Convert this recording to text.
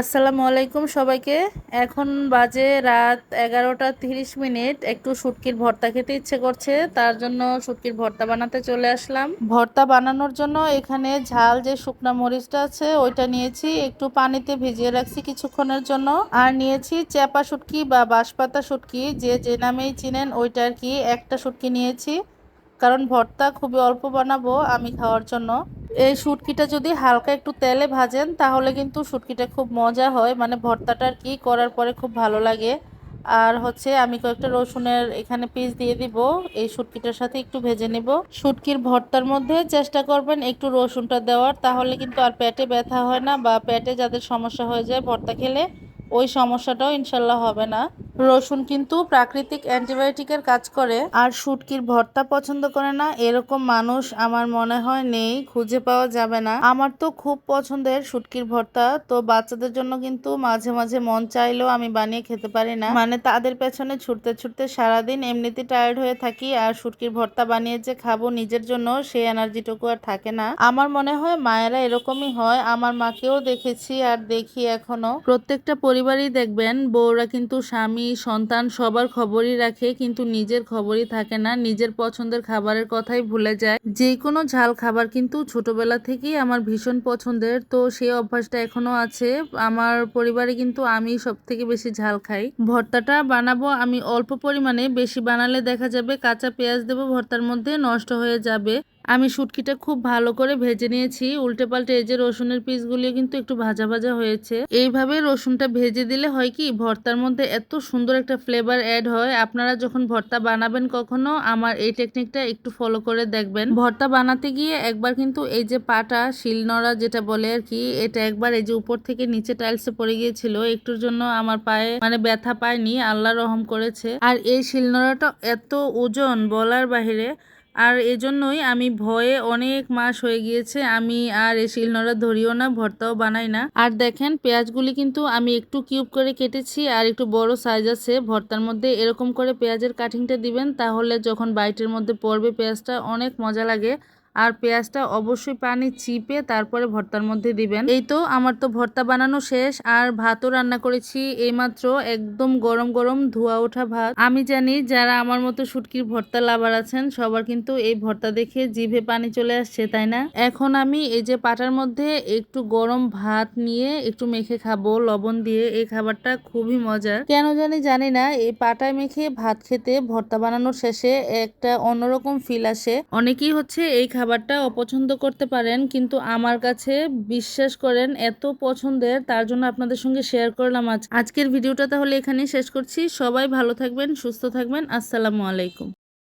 আসসালামু আলাইকুম সবাইকে। এখন বাজে রাত এগারোটা তিরিশ মিনিট। একটু শুটকির ভর্তা খেতে ইচ্ছে করছে, তার জন্য শুটকির ভর্তা বানাতে চলে আসলাম। ভর্তা বানানোর জন্য এখানে ঝাল যে শুকনো মরিচটা আছে, ওইটা নিয়েছি। একটু পানিতে ভিজিয়ে রাখছি কিছুক্ষণের জন্য। আর নিয়েছি চেপা শুটকি বা বাঁশপাতা শুটকি। যে যে নামেই চিনেন ওইটা আর কি। একটা শুটকি নিয়েছি। কারণ ভর্তা খুবই অল্প বানাবো আমি খাওয়ার জন্য। এই শুটকিটা যদি হালকা একটু তেলে ভাজেন, তাহলে কিন্তু শুটকিটা খুব মজা হয়। মানে ভর্তাটা আর কি করার পরে খুব ভালো লাগে। আর হচ্ছে আমি কয়েকটা রসুনের এখানে পিস দিয়ে দিব। এই শুটকিটার সাথে একটু ভেজে নিব। শুটকির ভর্তার মধ্যে চেষ্টা করবেন একটু রসুনটা দেওয়ার। তাহলে কিন্তু আর পেটে ব্যথা হয় না বা পেটে যাদের সমস্যা হয়ে যায় ভর্তা খেলে, ওই সমস্যাটাও ইনশাল্লাহ হবে না। রসুন কিন্তু প্রাকৃতিক অ্যান্টিবায়োটিকের কাজ করে। আর শুটকির ভর্তা পছন্দ করে না, এরকম মানুষ আমার মনে হয় নেই, খুঁজে পাওয়া যাবে না। আমার তো খুব পছন্দের শুটকির ভর্তা, তো বাচ্চাদের জন্য কিন্তু মাঝে মাঝে মন চাইলেও আমি বানিয়ে খেতে পারি না। মানে তাদের পেছনে ছুটতে ছুটতে সারাদিন এমনিতে টায়ার্ড হয়ে থাকি, আর শুটকির ভর্তা বানিয়ে যে খাব নিজের জন্য সেই এনার্জিটুকু আর থাকে না। আমার মনে হয় মায়েরা এরকমই হয়, আমার মাকেও দেখেছি আর দেখি এখনও। প্রত্যেকটা পরিবারই দেখবেন, বউরা কিন্তু স্বামী সন্তান সবার খবরই রাখে, কিন্তু নিজের খবরই থাকে না। নিজের পছন্দের খাবারের কথাই ভুলে যায়। যে কোনো ঝাল খাবার কিন্তু ছোটবেলা থেকেই আমার ভীষণ পছন্দের। তো সেই অভ্যাসটা এখনও আছে। আমার পরিবারে কিন্তু আমি সব থেকে বেশি ঝাল খাই। ভর্তাটা বানাবো আমি অল্প পরিমাণে। বেশি বানালে দেখা যাবে কাঁচা পেঁয়াজ দেবো ভর্তার মধ্যে, নষ্ট হয়ে যাবে। আমি শুটকিটা খুব ভালো করে ভেজে নিয়েছি। উল্টে পাল্টে এই যে রসুনের পিসগুলিও কিন্তু একটু ভাজা ভাজা হয়েছে। এইভাবে রসুনটা ভেজে দিলে হয় কি, ভর্তার মধ্যে এত সুন্দর একটা ফ্লেভার অ্যাড হয়। আপনারা যখন ভর্তা বানাবেন কখনো, আমার এই টেকনিকটা একটু ফলো করে দেখবেন। ভর্তা বানাতে গিয়ে একবার কিন্তু এই যে পাটা, শিলনড়া যেটা বলে আর কি, এটা একবার এই যে উপর থেকে নিচে টাইলসে পড়ে গিয়েছিল। একটুর জন্য আমার পায়ে মানে ব্যথা পায়নি, আল্লাহ রহম করেছে। আর এই শিলনোড়াটা এত ওজন বলার বাহিরে আর এজন্যই আমি ভয়ে অনেক মাস হয়ে গিয়েছে, আমি আর এ শিলনোড়া ধরিও না, ভর্তাও বানাই না। আর দেখেন, পেঁয়াজগুলি কিন্তু আমি একটু কিউব করে কেটেছি, আর একটু বড় সাইজ আছে, ভর্তার মধ্যে এরকম করে পেঁয়াজের কাটিংটা দিবেন, তাহলে যখন বাইটের মধ্যে পড়বে পেঁয়াজটা, অনেক মজা লাগে। আর পেঁয়াজটা অবশ্যই পানি চিপে তারপরে ভর্তার মধ্যে দিবেন। এই তো আমার তো ভর্তা বানানো শেষ, আর ভাতও রান্না করেছি। এইমাত্র একদম গরম গরম ধোয়া ওঠা ভাত। আমি জানি যারা আমার মতো শুটকির ভর্তা লাভার আছেন, সবার কিন্তু এই ভর্তা দেখে জিভে পানি চলে আসছে, তাই না? এখন আমি এই যে পাটার মধ্যে একটু গরম ভাত নিয়ে একটু মেখে খাব, লবণ দিয়ে। এই খাবারটা খুবই মজার। কেন জানি জানি না, এই পাটায় মেখে ভাত খেতে ভর্তা বানানোর শেষে একটা অন্যরকম ফিল আসে। অনেকেই হচ্ছে এই খাবার খাবারটা অপছন্দ করতে পারেন, কিন্তু আমার কাছে বিশ্বাস করেন এত পছন্দের, তার জন্য আপনাদের সঙ্গে শেয়ার করলাম আজ। আজকের ভিডিওটা তাহলে এখানেই শেষ করছি। সবাই ভালো থাকবেন, সুস্থ থাকবেন। আসসালামু আলাইকুম।